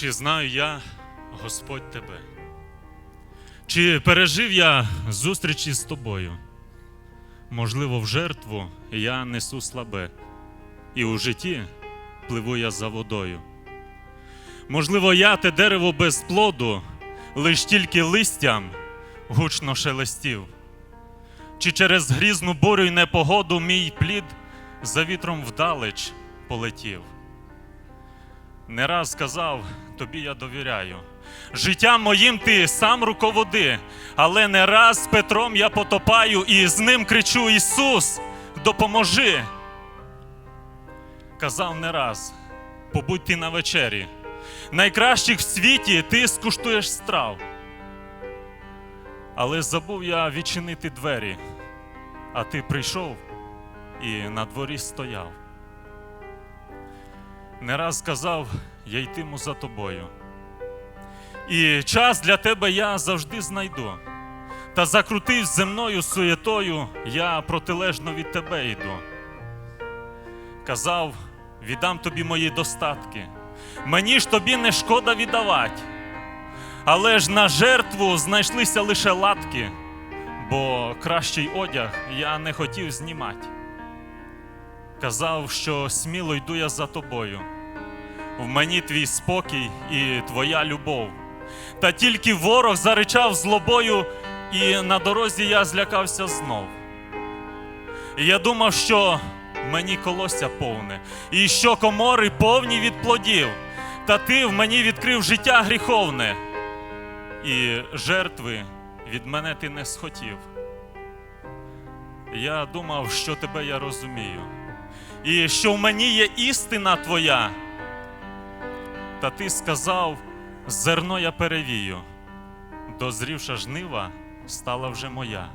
Чи знаю я, Господь тебе? Чи пережив я зустрічі з тобою? Можливо, в жертву я несу слабе, і у житті пливу я за водою. Можливо, я те дерево без плоду, лиш тільки листям гучно шелестів. Чи через грізну бурю й непогоду мій плід за вітром вдалеч полетів? Не раз сказав, тобі я довіряю. Життям моїм ти сам руководи, але не раз з Петром я потопаю і з ним кричу: Ісус, допоможи. Казав не раз, побудь ти на вечері. Найкращих в світі ти скуштуєш страв. Але забув я відчинити двері, а ти прийшов і на дворі стояв. Не раз сказав, я йтиму за тобою. І час для тебе я завжди знайду. Та закрутив земною суєтою, я протилежно від тебе йду. Казав, віддам тобі мої достатки. Мені ж тобі не шкода віддавать. Але ж на жертву знайшлися лише латки, бо кращий одяг я не хотів знімати. Казав, що сміло йду я за тобою. В мені твій спокій і твоя любов. Та тільки ворог заричав злобою, і на дорозі я злякався знов. Я думав, що мені колося повне, і що комори повні від плодів, та ти в мені відкрив життя гріховне, і жертви від мене ти не схотів. Я думав, що тебе я розумію, і що в мені є істина твоя. Та ти сказав, зерно я перевію, дозрівша жнива стала вже моя.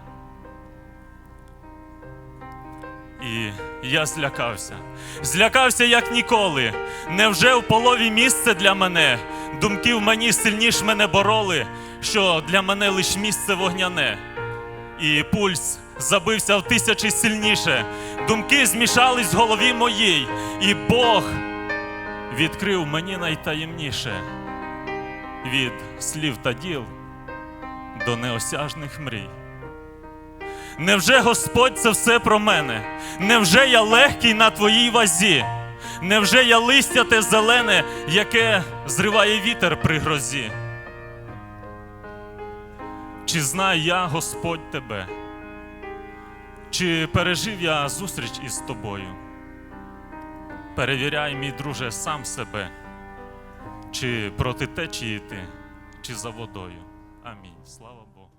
І я злякався, злякався, як ніколи. Невже в полові місце для мене? Думки в мені сильніш мене бороли, що для мене лиш місце вогняне. І пульс забився в тисячі сильніше. Думки змішались в голові моїй, і Бог відкрив мені найтаємніше від слів та діл до неосяжних мрій. Невже Господь це все про мене? Невже я легкий на твоїй вазі? Невже я листя те зелене, яке зриває вітер при грозі? Чи знаю я, Господь, тебе? Чи пережив я зустріч із тобою? Перевіряй, мій друже, сам себе, чи проти течії ти, чи за водою. Амінь. Слава Богу.